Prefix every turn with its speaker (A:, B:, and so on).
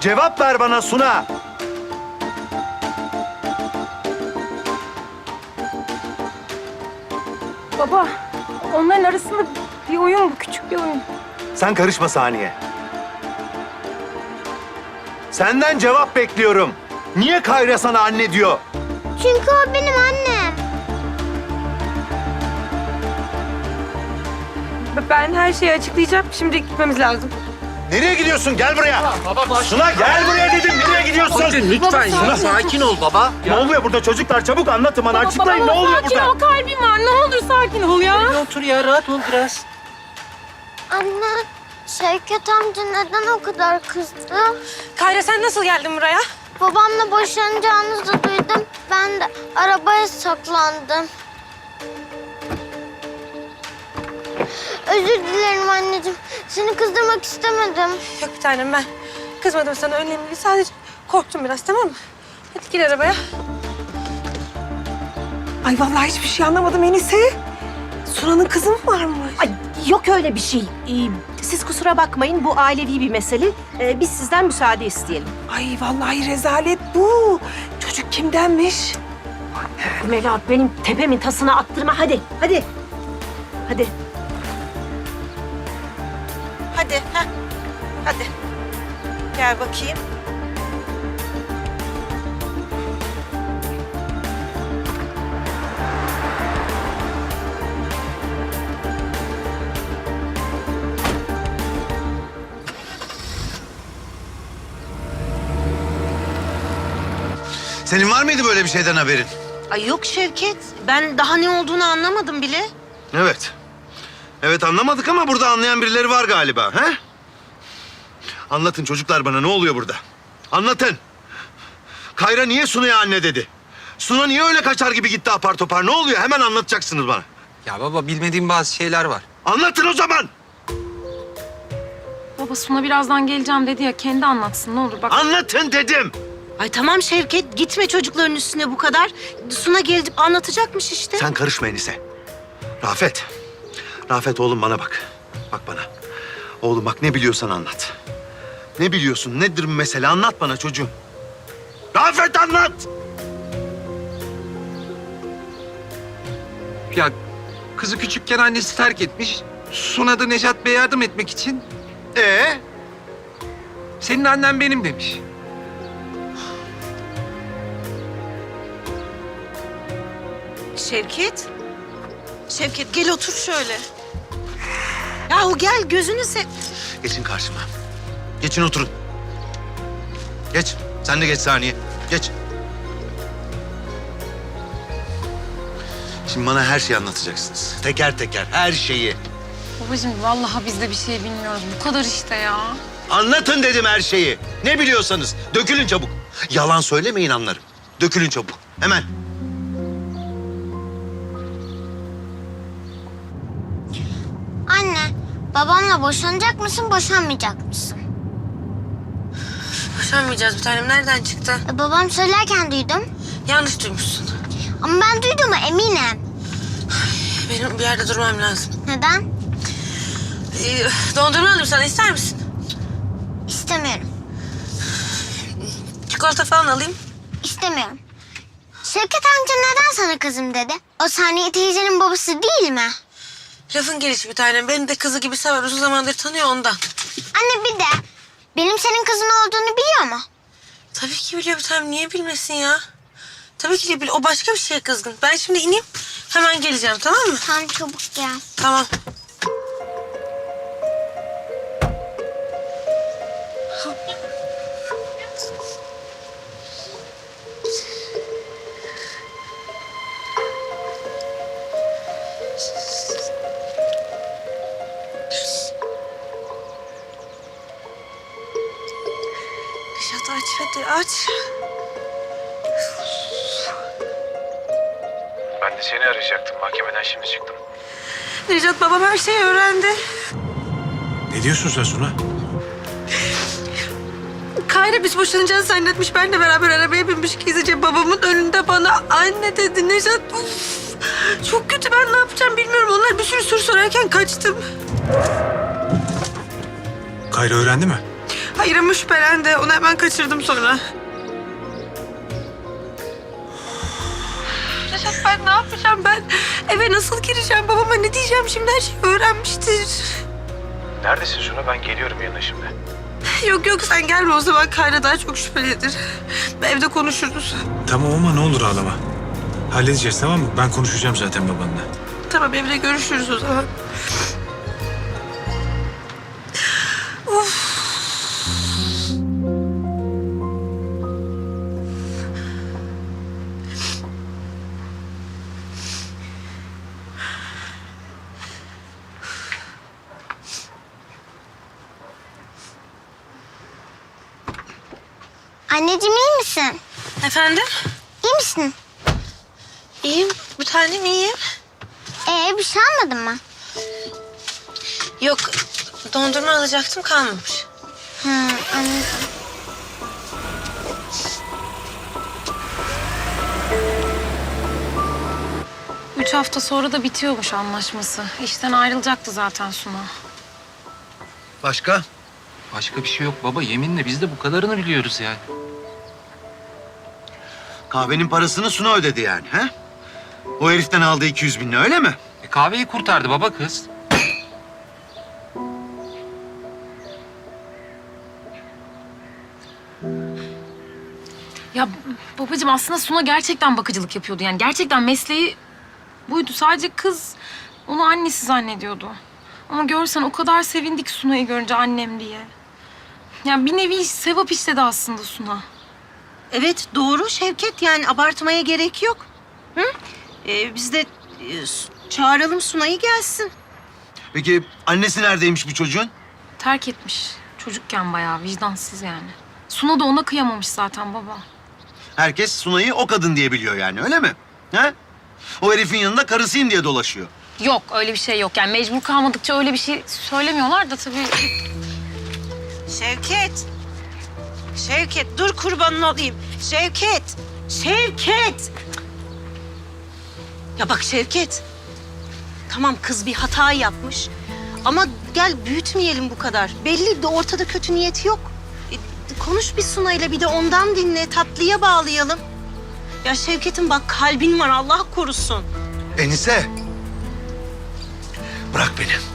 A: Cevap ver bana Suna.
B: Baba, onların arasında bir oyun bu, küçük bir oyun.
A: Sen karışma saniye. Senden cevap bekliyorum. Niye Kayra sana anne diyor?
C: Çünkü o benim annem.
B: Ben her şeyi açıklayacağım. Şimdi gitmemiz lazım.
A: Nereye gidiyorsun? Gel buraya. Suna gel buraya dedim. Nereye gidiyorsun?
D: Lütfen ya sakin ol baba.
A: Ne oluyor burada çocuklar? Çabuk anlatın bana. Açıklayın ne
B: baba,
A: oluyor
B: sakin
A: burada?
B: ol, kalbim var. Ne olur sakin ol ya.
D: Otur ya rahat ol biraz.
C: Anne, Şevket amca neden o kadar kızdı?
B: Kayra sen nasıl geldin buraya?
C: Babamla boşanacağınızı duydum. Ben de arabaya saklandım. Özür dilerim anneciğim. Seni kızdırmak istemedim.
B: Yok bir tanem ben. Kızmadım sana önemli değil. Sadece korktum biraz tamam mı? Hadi gir arabaya. Ay vallahi hiçbir şey anlamadım Enise. Sunan'ın kızı mı varmış?
E: Ay yok öyle bir şey. Ee, siz kusura bakmayın bu ailevi bir mesele. Ee, biz sizden müsaade isteyelim.
B: Ay vallahi rezalet bu. Çocuk kimdenmiş?
E: Melahat benim tepemin tasına attırma hadi. Hadi. Hadi.
F: Hadi, heh. Hadi. Gel bakayım.
G: Senin var mıydı böyle bir şeyden haberin?
F: Ay yok Şevket. Ben daha ne olduğunu anlamadım bile.
G: Evet. Evet anlamadık ama burada anlayan birileri var galiba. He? Anlatın çocuklar bana ne oluyor burada? Anlatın. Kayra niye Suna'ya anne dedi? Suna niye öyle kaçar gibi gitti apar topar? Ne oluyor? Hemen anlatacaksınız bana.
D: Ya baba bilmediğim bazı şeyler var.
G: Anlatın o zaman.
B: Baba Suna birazdan geleceğim dedi ya kendi anlatsın ne olur bak.
G: Anlatın dedim.
F: Ay tamam Şevket gitme çocukların üstüne bu kadar. Suna gelip anlatacakmış işte.
G: Sen karışma Enise. Rafet. Rafet oğlum bana bak. Bak bana. Oğlum bak ne biliyorsan anlat. Ne biliyorsun? Nedir bu mesele? Anlat bana çocuğum. Rafet anlat.
D: Ya kızı küçükken annesi terk etmiş. Suna da Necat Bey'e yardım etmek için
G: Ee?
D: senin annen benim demiş.
F: Şevket. Şevket gel otur şöyle. Yahu gel gözünü se...
G: Geçin karşıma. Geçin oturun. Geç. Sen de geç saniye. Geç. Şimdi bana her şeyi anlatacaksınız. Teker teker her şeyi.
B: Babacığım vallahi biz de bir şey bilmiyoruz. Bu kadar işte ya.
G: Anlatın dedim her şeyi. Ne biliyorsanız. Dökülün çabuk. Yalan söylemeyin anlarım. Dökülün çabuk. Hemen.
C: Babamla boşanacak mısın, boşanmayacak mısın?
F: Boşanmayacağız bir tanem. Nereden çıktı?
C: E, babam söylerken duydum.
F: Yanlış duymuşsun.
C: Ama ben duyduğuma eminim.
F: Benim bir yerde durmam lazım.
C: Neden?
F: Ee, dondurma alayım sana ister misin?
C: İstemiyorum.
F: Çikolata falan alayım.
C: İstemiyorum. Şevket amca neden sana kızım dedi? O Saniye teyzenin babası değil mi?
F: Lafın gelişi bir tanem. Beni de kızı gibi sever. Uzun zamandır tanıyor ondan.
C: Anne bir de benim senin kızın olduğunu biliyor mu?
F: Tabii ki biliyor bir tanem. Niye bilmesin ya? Tabii ki de biliyor. O başka bir şeye kızgın. Ben şimdi ineyim. Hemen geleceğim tamam mı?
C: Tamam çabuk gel.
F: Tamam. hadi aç.
H: Ben de seni arayacaktım. Mahkemeden şimdi çıktım.
F: Necat babam her şeyi öğrendi.
A: Ne diyorsun sen Suna?
F: Kayra biz boşanacağız zannetmiş. Ben de beraber arabaya binmiş gizlice babamın önünde bana anne dedi. Nejat uf, çok kötü ben ne yapacağım bilmiyorum. Onlar bir sürü soru sorarken kaçtım.
I: Kayra öğrendi mi?
F: Hayır ama şüphelendi. Onu hemen kaçırdım sonra. Neşat ben ne yapacağım ben? Eve nasıl gireceğim? Babama ne diyeceğim? Şimdi her şeyi öğrenmiştir.
H: Neredesin Suna? Ben geliyorum yanına şimdi.
F: Yok yok sen gelme o zaman Kayra daha çok şüphelidir. Evde konuşuruz.
I: Tamam ama ne olur ağlama. Halledeceğiz tamam mı? Ben konuşacağım zaten babanla.
F: Tamam evde görüşürüz o zaman.
C: Anneciğim iyi misin?
B: Efendim?
C: İyi misin?
B: İyiyim. Bir tanem iyiyim.
C: Ee bir şey almadın mı?
B: Yok dondurma alacaktım kalmamış.
C: Hı, anladım.
J: Üç hafta sonra da bitiyormuş anlaşması. İşten ayrılacaktı zaten Suna.
G: Başka?
D: Başka bir şey yok baba. Yeminle biz de bu kadarını biliyoruz yani.
G: Kahvenin parasını Suna ödedi yani he? O heriften aldığı 200 bin lira öyle mi?
D: E, kahveyi kurtardı baba kız.
J: Ya babacığım aslında Suna gerçekten bakıcılık yapıyordu. Yani gerçekten mesleği buydu. Sadece kız onu annesi zannediyordu. Ama görsen o kadar sevindik Suna'yı görünce annem diye. Yani bir nevi sevap işledi aslında Suna.
E: Evet doğru Şevket yani abartmaya gerek yok. Hı? Ee, biz de e, çağıralım Sunay'ı gelsin.
G: Peki annesi neredeymiş bu çocuğun?
J: Terk etmiş. Çocukken bayağı vicdansız yani. Suna da ona kıyamamış zaten baba.
G: Herkes Sunay'ı o kadın diye biliyor yani öyle mi? He? O herifin yanında karısıyım diye dolaşıyor.
J: Yok öyle bir şey yok. Yani mecbur kalmadıkça öyle bir şey söylemiyorlar da tabii.
E: Şevket. Şevket dur kurbanın olayım. Şevket. Şevket. Ya bak Şevket. Tamam kız bir hata yapmış. Ama gel büyütmeyelim bu kadar. Belli de ortada kötü niyeti yok. E, konuş bir Sunay'la bir de ondan dinle. Tatlıya bağlayalım. Ya Şevket'in bak kalbin var Allah korusun.
G: Enise. Bırak beni.